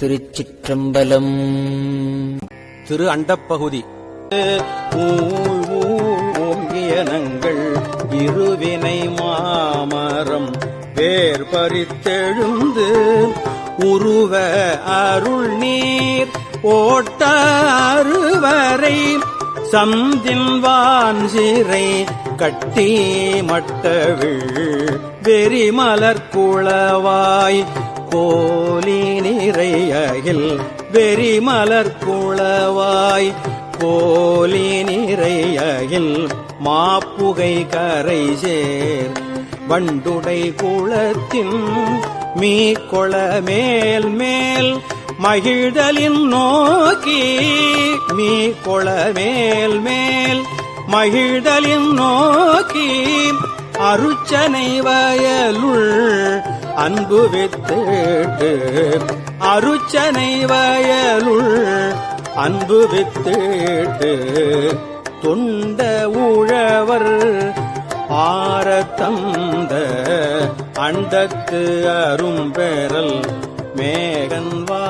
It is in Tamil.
திருச்சிற்றம்பலம். திரு அண்டப்பகுதி. ஓங்கியனங்கள் இருவினை மாமரம் வேர் பறித்தெழுந்து உருவ அருள் நீர் ஓட்ட அருவரை சந்தின்வான் சிறை கட்டி மட்டவிழ் வெறிமலர் குளவாய் கோலி நிறையில் வெறிமலர் குளவாய். கோலி நிறையில் மாப்புகை கரை சேர். வண்டுடை குளத்தின் மீ கொள மேல் மேல் மகிழ்தலின் நோக்கி. மீ கொள மேல் மேல் மகிழ்தலின் நோக்கி. அருச்சனை வயலுள் அன்பு வித்திட்டு அருச்சனை வயலுள் அன்பு வித்திட்டு தொண்ட உழவர் ஆரத்தந்த அண்டத்து அரும்பெறல் மேகன்வா